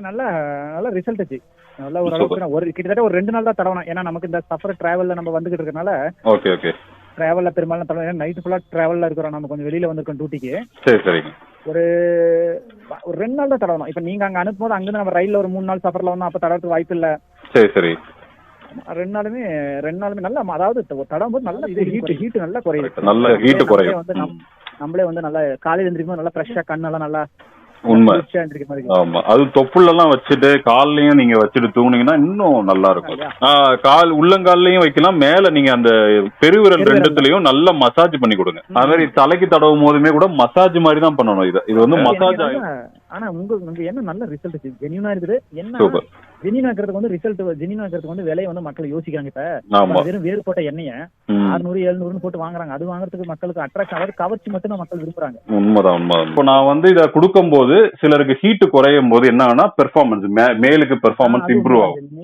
நல்ல நல்ல ரிசல்ட் ஆச்சு நல்ல ஒரு. அளவுக்கு ஒரு கிட்டத்தட்ட ஒரு ரெண்டு நாள் தான் தடவணும். ஏன்னா நமக்கு இந்த சஃபர் டிராவல்ல நம்ம வந்துகிட்டு இருக்கறனால ஓகே ஓகே. டிராவல்ல பெரும்பாலும் தடவை ஏன்னா நைட் ஃபுல்லா டிராவல்ல இருக்கிறோம். நம்ம கொஞ்சம் வெளியில வந்திருக்கோம் டியூட்டிக்கு சரி சரிங்க. ஒரு ஒரு ரெண்டு நாள் தான் தடவணும். இப்போ நீங்க அங்க அனுப்பும்போது அங்கிருந்து நம்ம ரயில்ல ஒரு மூணு நாள் சஃபர்ல வந்தோம். அப்ப தடவறதுக்கு வாய்ப்பு இல்ல. சரி சரி. ரெண்டு நாளுமே ரெண்டு நாளுமே நல்ல அதாவது தடவும் போது நல்ல இது ஹீட் ஹீட் நல்லா குறையுது நல்ல heat குறையும். நம்மளே வந்து நம்- நம்மளே வந்து நல்லா காலையில எந்திரிக்கும் போது நல்லா ஃப்ரெஷ்ஷா கண்ணெல்லாம் நல்லா உண்மை. ஆமா. அது தொப்புளெல்லாம் வச்சுட்டு கால்லயும் நீங்க வச்சுட்டு தூங்குனீங்கன்னா இன்னும் நல்லா இருக்கும். கால் உள்ளங்கால்லயும் வைக்கலாம். மேல நீங்க அந்த பெருவிரல். ரெண்டுத்துலயும் நல்ல மசாஜ் பண்ணி கொடுங்க. அது மாதிரி தலைக்கு தடவும் போதுமே கூட மசாஜ் மாதிரி தான் பண்ணணும் இது. இது வந்து மசாஜ் ஆனா உங்க உங்க என்ன நல்ல ரிசல்ட் ஜெனியூனா இருக்குது. என்ன சூப்பர் ஜெனியூனா இருக்கிறதுக்கு வந்து ரிசல்ட் ஜெனியூனா இருக்கிறதுக்கு வந்து விலையை வந்து மக்கள் யோசிக்கிறாங்க இப்ப. வெறும் வேறு போட்ட எண்ணெய. அறுநூறு எழுநூறுன்னு போட்டு வாங்குறாங்க. அது வாங்குறதுக்கு மக்களுக்கு அட்ராக்ஷன் அதாவது கவர்ச்சி மட்டும் தான் மக்கள் விரும்புறாங்க. உண்மைதான் உண்மைதான். இப்போ நான் வந்து இதை கொடுக்கும்போது சிலருக்கு ஹீட் குறையும் போது என்ன ஆகுனா பெர்ஃபார்மன்ஸ் மேலுக்கு பெர்ஃபார்மன்ஸ் இம்ப்ரூவ். ஆகும்.